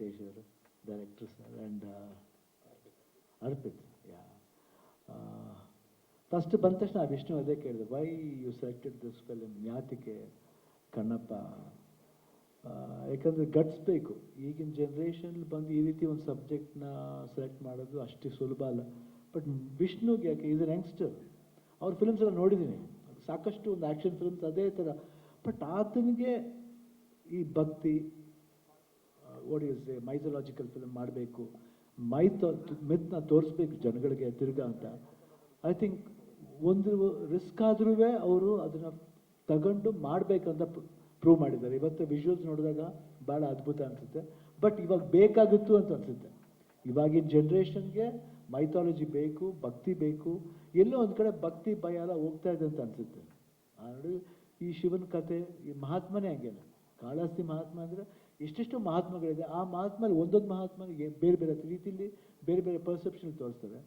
Sir and Arpit ಯಾ first ಬಂದ ತಕ್ಷಣ ವಿಷ್ಣು ಅದೇ ಕೇಳಿದೆ why you selected this film ಯಾತಕ್ಕೆ ಕಣ್ಣಪ್ಪ? ಯಾಕಂದರೆ ಯಾಕಂದ್ರೆ ಗಟ್ಸ್ ಬೇಕು. ಈಗಿನ ಜನ್ರೇಷನ್ ಬಂದು ಈ ರೀತಿ ಒಂದು ಸಬ್ಜೆಕ್ಟ್ನ ಸೆಲೆಕ್ಟ್ ಮಾಡೋದು ಅಷ್ಟು ಸುಲಭ ಅಲ್ಲ. ಬಟ್ ವಿಷ್ಣುಗೆ ಯಾಕೆ ಈಸ್ ಅ ಯಂಗ್ಸ್ಟರ್ ಅವ್ರ ಫಿಲ್ಮ್ಸ್ ಎಲ್ಲ ನೋಡಿದ್ದೀನಿ ಸಾಕಷ್ಟು ಒಂದು ಆ್ಯಕ್ಷನ್ ಫಿಲ್ಮ್ಸ್ ಅದೇ ಥರ ಬಟ್ ಆತನಿಗೆ ಈ ಭಕ್ತಿ ವಾಟ್ ಈಸ್ ಮೈಥೊಲಾಜಿಕಲ್ ಫಿಲ್ಮ್ ಮಾಡಬೇಕು? ಮೈತ್ ಮಿತ್ನ ತೋರಿಸ್ಬೇಕು ಜನಗಳಿಗೆ ತಿರ್ಗಾ ಅಂತ. ಐ ಥಿಂಕ್ ಒಂದು ರಿಸ್ಕ್ ಆದ್ರೂ ಅವರು ಅದನ್ನು ತಗೊಂಡು ಮಾಡಬೇಕಂತ ಪ್ರೂವ್ ಮಾಡಿದ್ದಾರೆ. ಇವತ್ತು ವಿಜುವಲ್ಸ್ ನೋಡಿದಾಗ ಭಾಳ ಅದ್ಭುತ ಅನಿಸುತ್ತೆ. ಬಟ್ ಇವಾಗ ಬೇಕಾಗಿತ್ತು ಅಂತ ಅನಿಸುತ್ತೆ. ಇವಾಗಿನ ಜನ್ರೇಷನ್ಗೆ ಮೈಥಾಲಜಿ ಬೇಕು, ಭಕ್ತಿ ಬೇಕು. ಎಲ್ಲೋ ಒಂದು ಕಡೆ ಭಕ್ತಿ, ಭಯ ಎಲ್ಲ ಹೋಗ್ತಾ ಇದೆ ಅಂತ ಅನಿಸುತ್ತೆ. ಈ ಶಿವನ ಕತೆ, ಈ ಮಹಾತ್ಮನೇ ಹಂಗೇನೆ. ಕಾಳಹಸ್ತಿ ಮಹಾತ್ಮ ಅಂದರೆ ಎಷ್ಟೆಷ್ಟು ಮಹಾತ್ಮಗಳಿದೆ. ಆ ಮಹಾತ್ಮಲ್ಲಿ ಒಂದೊಂದು ಮಹಾತ್ಮನಿಗೆ ಬೇರೆ ಬೇರೆ ರೀತಿಯಲ್ಲಿ ಬೇರೆ ಬೇರೆ ಪರ್ಸೆಪ್ಷನ್ ತೋರಿಸ್ತದೆ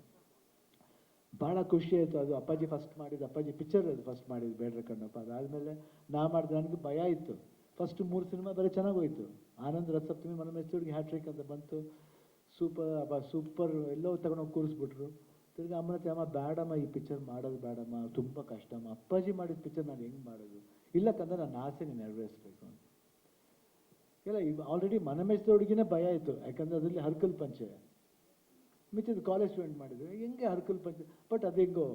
ಭಾಳ ಖುಷಿ ಆಯಿತು ಅದು ಅಪ್ಪಾಜಿ ಫಸ್ಟ್ ಮಾಡಿದ್ದು, ಅಪ್ಪಾಜಿ ಪಿಕ್ಚರ್ ಅದು ಫಸ್ಟ್ ಮಾಡಿದ್ದು ಬೇಡ್ರ ಕಣ್ಣಪ್ಪ. ಅದಾದಮೇಲೆ ನಾ ಮಾಡಿದೆ ನನಗೆ ಭಯ ಇತ್ತು ಫಸ್ಟ್ ಮೂರು ಸಿನಿಮಾ ಬರೀ ಚೆನ್ನಾಗಿ ಹೋಯಿತು. ಆನಂದ್ ರಸಪ್ತಮಿ ಮನ ಮೆಚ್ಚುಡಿಗೆ ಹ್ಯಾಟ್ರಿಕ್ ಅಂತ ಬಂತು. ಸೂಪರ್ ಅಬ್ಬ ಸೂಪರ್ ಎಲ್ಲೋ ತಗೊಂಡೋಗಿ ಕೂರಿಸ್ಬಿಟ್ರು. ತಿರ್ಗಿ ಅಮ್ಮನ ಅಮ್ಮ ಬೇಡಮ್ಮ ಈ ಪಿಕ್ಚರ್ ಮಾಡೋದು ಬೇಡಮ್ಮ, ತುಂಬ ಕಷ್ಟಮ್ಮ. ಅಪ್ಪಾಜಿ ಮಾಡಿದ ಪಿಕ್ಚರ್ ನಾನು ಹೆಂಗೆ ಮಾಡೋದು? ಇಲ್ಲ ಕಂದ್ರೆ ನನ್ನ ಆಸೆ ನೆರವೇರಿಸ್ಬೇಕು ಅಂತ. ಇಲ್ಲ, ಈಗ ಆಲ್ರೆಡಿ ಮನ ಮೆಚ್ಚುಡಿಗೆನೇ ಭಯ ಇತ್ತು ಯಾಕಂದ್ರೆ ಅದರಲ್ಲಿ ಹರ್ಕಲ್ ಪಂಚೆ. ಮಿಚ್ಚಿದ ಕಾಲೇಜ್ ಸ್ಟೂಡೆಂಟ್ ಮಾಡಿದ್ರು, ಹೆಂಗೆ ಹರ್ಕಲ್ ಪಂಚೆ? ಬಟ್ ಅದು ಹೆಂಗೋ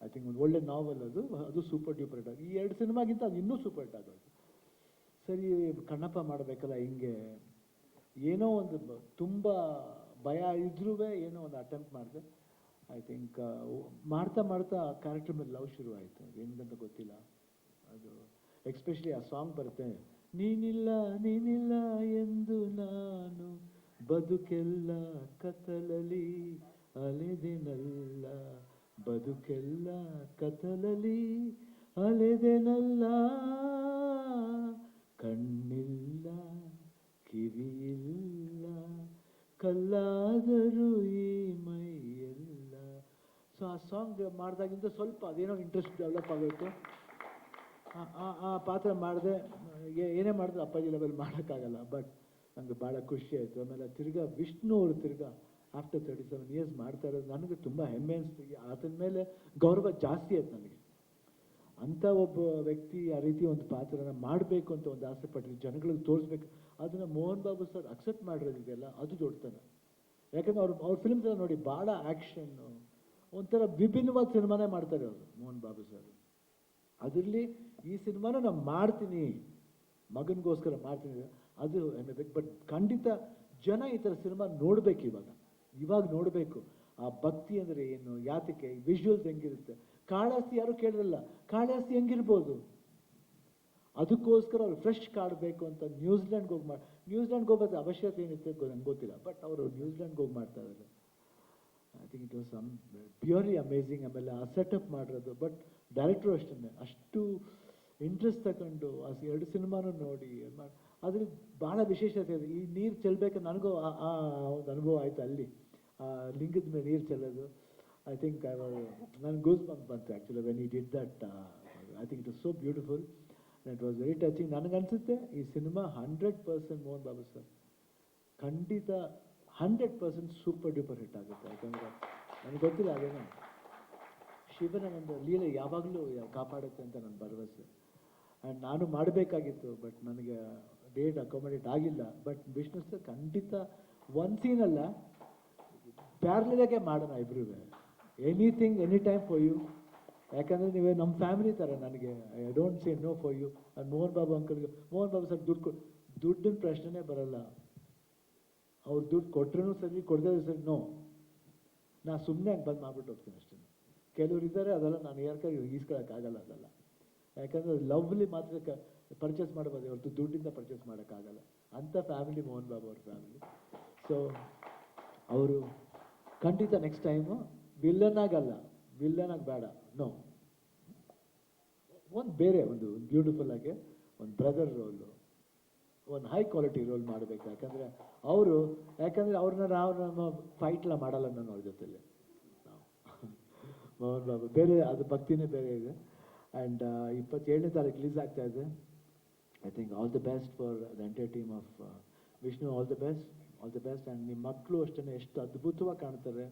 ಐ ಥಿಂಕ್ ಒಂದು ಒಳ್ಳೆ ನಾವೆಲ್ ಅದು ಅದು ಸೂಪರ್ ಡ್ಯೂಪರ್ ಈ ಎರಡು ಸಿನಿಮಾಗಿಂತ ಅದು ಇನ್ನೂ ಸೂಪರ್ ಹಿಟ್ ಆಗೋದು ಸರಿ, ಕಣ್ಣಪ್ಪ ಮಾಡಬೇಕಲ್ಲ ಹಿಂಗೆ. ಏನೋ ಒಂದು ತುಂಬ ಭಯ ಇದ್ರೂ ಏನೋ ಒಂದು ಅಟೆಂಪ್ಟ್ ಮಾಡಿದೆ. ಐ ಥಿಂಕ್ ಮಾಡ್ತಾ ಮಾಡ್ತಾ ಕ್ಯಾರೆಕ್ಟರ್ ಮೇಲೆ ಲವ್ ಶುರು ಆಯಿತು ಹೆಂಗಂತ ಗೊತ್ತಿಲ್ಲ. ಅದು ಎಕ್ಸ್ಪೆಷಲಿ ಆ ಸಾಂಗ್ ಬರುತ್ತೆ. ನೀನಿಲ್ಲ ನೀನಿಲ್ಲ ಎಂದು ನಾನು ಬದುಕೆಲ್ಲ ಕತ್ತಲಲಿ ಅಲೆದೆನಲ್ಲ, ಬದುಕೆಲ್ಲ ಕತ್ತಲಲಿ ಅಲೆದೆನಲ್ಲ. ಕಣ್ಣಿಲ್ಲ, ಕಿವಿಯಿಲ್ಲ, ಕಲ್ಲಾದರೂ ಈ ಮೈಯೆಲ್ಲ. ಸೊ ಆ ಸಾಂಗ್ ಮಾಡಿದಾಗಿಂದ ಸ್ವಲ್ಪ ಅದೇನೋ ಇಂಟ್ರೆಸ್ಟ್ ಡೆವಲಪ್ ಆಗೋಯ್ತು. ಆ- ಪಾತ್ರ ಮಾಡಿದೆ ಏನೇ ಮಾಡಿದ್ರು ಅಪ್ಪಾಜಿ ಲೆವೆಲ್ ಮಾಡೋಕ್ಕಾಗಲ್ಲ ಬಟ್ ನನಗೆ ಭಾಳ ಖುಷಿ ಆಯಿತು. ಆಮೇಲೆ ತಿರ್ಗಾ ವಿಷ್ಣು ಅವರು ತಿರ್ಗಾ ಆಫ್ಟರ್ ತರ್ಟಿ ಸೆವೆನ್ ಇಯರ್ಸ್ ಮಾಡ್ತಾ ಇರೋದು ನನಗೆ ತುಂಬ ಹೆಮ್ಮೆ ಅನಿಸ್ತು ಆತನ ಮೇಲೆ ಗೌರವ ಜಾಸ್ತಿ ಆಯ್ತು ನನಗೆ. ಅಂಥ ಒಬ್ಬ ವ್ಯಕ್ತಿ ಆ ರೀತಿ ಒಂದು ಪಾತ್ರನ ಮಾಡಬೇಕು ಅಂತ ಒಂದು ಆಸೆ ಪಟ್ಟಿದ್ವಿ ಜನಗಳಿಗೆ ತೋರಿಸ್ಬೇಕು, ಅದನ್ನು ಮೋಹನ್ ಬಾಬು ಸರ್ ಅಕ್ಸೆಪ್ಟ್ ಮಾಡಿರೋದಿದೆಯಲ್ಲ ಅದು ದೊಡ್ಡತನ. ಯಾಕಂದ್ರೆ ಅವ್ರು, ಅವ್ರ ಫಿಲ್ಮ್ಸ್ ನೋಡಿ ಭಾಳ ಆ್ಯಕ್ಷನ್ನು ಒಂಥರ ವಿಭಿನ್ನವಾದ ಸಿನಿಮಾನೇ ಮಾಡ್ತಾರೆ ಅವರು ಮೋಹನ್ ಬಾಬು ಸರ್. ಅದರಲ್ಲಿ ಈ ಸಿನಿಮಾನ ನಾನು ಮಾಡ್ತೀನಿ, ಮಗನಿಗೋಸ್ಕರ ಮಾಡ್ತೀನಿ. ಅದು ಹೆಮ್ಮೆ ಬೇಕು. ಬಟ್ ಖಂಡಿತ ಜನ ಈ ಥರ ಸಿನಿಮಾ ನೋಡಬೇಕು ಇವಾಗ. ಇವಾಗ ನೋಡಬೇಕು. ಆ ಭಕ್ತಿ ಅಂದರೆ ಏನು, ಯಾತಕ್ಕೆ? ವಿಜುವಲ್ಸ್ ಹೆಂಗಿರುತ್ತೆ? ಕಾಳಾಸ್ತಿ ಯಾರು ಕೇಳಿರಲ್ಲ? ಕಾಳಾಸ್ತಿ ಹೆಂಗಿರ್ಬೋದು? ಅದಕ್ಕೋಸ್ಕರ ಅವ್ರು ಫ್ರೆಶ್ ಕಾಡಬೇಕು ಬೇಕು ಅಂತ ನ್ಯೂಜಿಲೆಂಡ್ಗೆ ಹೋಗಿ ಮಾಡಿ ನ್ಯೂಜಿಲೆಂಡ್ಗೆ ಹೋಗೋದು ಅವಶ್ಯಕತೆ ಏನಿತ್ತು ನಂಗೆ ಗೊತ್ತಿಲ್ಲ. ಬಟ್ ಅವರು ನ್ಯೂಜಿಲೆಂಡ್ಗೆ ಹೋಗಿ ಮಾಡ್ತಾ ಇದ್ದಾರೆ I think it was some purely amazing ಆಮೇಲೆ ಆ ಸೆಟಪ್ ಮಾಡಿರೋದು. ಬಟ್ ಡೈರೆಕ್ಟ್ರು ಅಷ್ಟೇ ಅಷ್ಟು ಇಂಟ್ರೆಸ್ಟ್ ತಗೊಂಡು ಆ ಎರಡು ಸಿನಿಮಾನು ನೋಡಿ ಅದ್ರ ಭಾಳ ವಿಶೇಷತೆ ಇದೆ. ಈ ನೀರು ಚೆಲ್ಲಬೇಕು ನನಗೂ ಆ- ಆ ಒಂದು ಅನುಭವ ಆಯಿತು ಅಲ್ಲಿ. ಆ ಲಿಂಗದ ಮೇಲೆ ನೀರು ಚೆಲ್ಲೋದು. ಐ ಥಿಂಕ್ ಐ ನನ್ನ ಗೂಸ್ ಬಂತು ಬಂತು ಆ್ಯಕ್ಚುಲಿ ವೆನ್ ಈ did that I think it is so beautiful it was very touching ನನಗನ್ಸುತ್ತೆ ಈ cinema hundred percent Mohan Babu sir ಖಂಡಿತ hundred percent super duper hit ಆಗುತ್ತೆ. ಯಾಕಂದರೆ, ನನಗೆ ಗೊತ್ತಿಲ್ಲ ಅದೇನೋ ಶಿವನ ಒಂದು ಲೀಲೆ ಯಾವಾಗಲೂ ಕಾಪಾಡುತ್ತೆ ಅಂತ ನನ್ನ ಭರವಸೆ. ಆ್ಯಂಡ್ ನಾನು ಮಾಡಬೇಕಾಗಿತ್ತು ಬಟ್ ನನಗೆ ಡೇಟ್ ಅಕೊಮಡೇಟ್ ಆಗಿಲ್ಲ. ಬಟ್ ವಿಷ್ಣು ಸರ್ ಖಂಡಿತ ಒಂದು ಸೀನಲ್ಲ ಪ್ಯಾರ್ಲಾಗೆ ಮಾಡೋಣ ಇಬ್ರೂ. Anything any time for you ಯಾಕಂದರೆ ನೀವೇ ನಮ್ಮ ಫ್ಯಾಮಿಲಿ ಥರ ನನಗೆ I don't say no for you Mohan Babu ಅಂಕಲ್ಗೆ, Mohan Babu sir ದುಡ್ಡು ದುಡ್ಡಿನ ಪ್ರಶ್ನೆನೇ ಬರಲ್ಲ. ಅವ್ರು ದುಡ್ಡು ಕೊಟ್ರೂ ಸರಿ ಕೊಡದೇ ಸರಿ ನೋ ನಾ ಸುಮ್ಮನೆ ಬಂದು ಮಾಡ್ಬಿಟ್ಟು ಹೋಗ್ತೀನಿ ಅಷ್ಟೇ. ಕೆಲವ್ರು ಇದ್ದಾರೆ, ಅದೆಲ್ಲ ನಾನು ಯಾರ್ಕಾಗಿ ಈಸ್ಕೊಳಕ್ಕಾಗಲ್ಲ ಅದೆಲ್ಲ. ಯಾಕಂದ್ರೆ ಲವ್ಲಿ ಮಾತ್ರ ಕ ಪರ್ಚೇಸ್ ಮಾಡ್ಬೋದು, ಹೊರತು ದುಡ್ಡಿಂದ ಪರ್ಚೇಸ್ ಮಾಡೋಕ್ಕಾಗಲ್ಲ. ಅಂಥ ಫ್ಯಾಮಿಲಿ ಮೋಹನ್ ಬಾಬು ಅವ್ರ ಫ್ಯಾಮಿಲಿ ಸೊ ಅವರು ಖಂಡಿತ ನೆಕ್ಸ್ಟ್ ಟೈಮು ವಿಲ್ಲನ್ ಆಗಲ್ಲ. ವಿಲ್ಲನ್ ಆಗಿ ಬೇಡ. ನೋ ಒಂದು ಬೇರೆ, ಒಂದು ಬ್ಯೂಟಿಫುಲ್ ಆಗಿ ಒಂದು ಬ್ರದರ್ ರೋಲು ಒಂದು ಹೈ ಕ್ವಾಲಿಟಿ ರೋಲ್ ಮಾಡಬೇಕು. ಯಾಕಂದರೆ ಅವರು, ಯಾಕಂದರೆ ಅವ್ರನ್ನ ನಾವು ನಮ್ಮ ಫೈಟ್ಲ ಮಾಡಲ್ಲ ನಾನು ಅವ್ರ ಜೊತೆಲಿ. ಮೋಹನ್ ಬಾಬು ಬೇರೆ ಅದು ಭಕ್ತಿನೇ ಬೇರೆ ಇದೆ. ಆ್ಯಂಡ್ ಇಪ್ಪತ್ತೇಳನೇ ತಾರೀಕು ರಿಲೀಸ್ ಆಗ್ತಾ ಇದೆ. I think all the best for the entire team of Vishnu all the best all the best and ನಿಮ್ಮ ಮಕ್ಕಳು ಅಷ್ಟೇ ಎಷ್ಟು ಅದ್ಭುತವಾಗಿ ಕಾಣ್ತಾರೆ.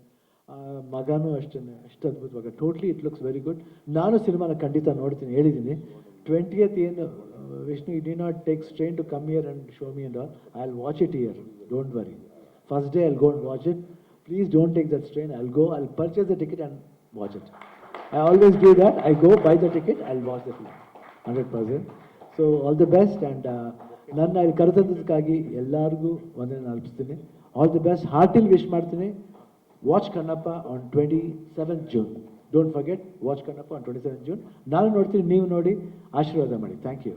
ಮಗನೂ ಅಷ್ಟೇ ಎಷ್ಟು ಅದ್ಭುತವಾಗಿ. Totally it looks very good ನಾನು ಸಿನಿಮಾನ ಖಂಡಿತ ನೋಡ್ತೀನಿ ಹೇಳಿದ್ದೀನಿ ಟ್ವೆಂಟಿಯತ್ ಏನು Vishnu he did not take strain to come here and show me and all I will watch it here don't worry first day I'll go and watch it please don't take that strain I'll go I'll purchase the ticket and watch it I always do that I go buy the ticket I watch the film hundred percent so all the best and ನನ್ನ ಇಲ್ಲಿ ಕರೆತಂದದಕ್ಕಾಗಿ ಎಲ್ಲರಿಗೂ ಒಂದನ್ನು ಅಲ್ಪಿಸ್ತೀನಿ all the best heartily wish ಮಾಡ್ತೀನಿ. Watch Kannappa on twenty seventh June don't forget watch Kannappa on twenty seventh June ನಾನು ನೋಡ್ತೀನಿ, ನೀವು ನೋಡಿ. ಆಶೀರ್ವಾದ ಮಾಡಿ. Thank you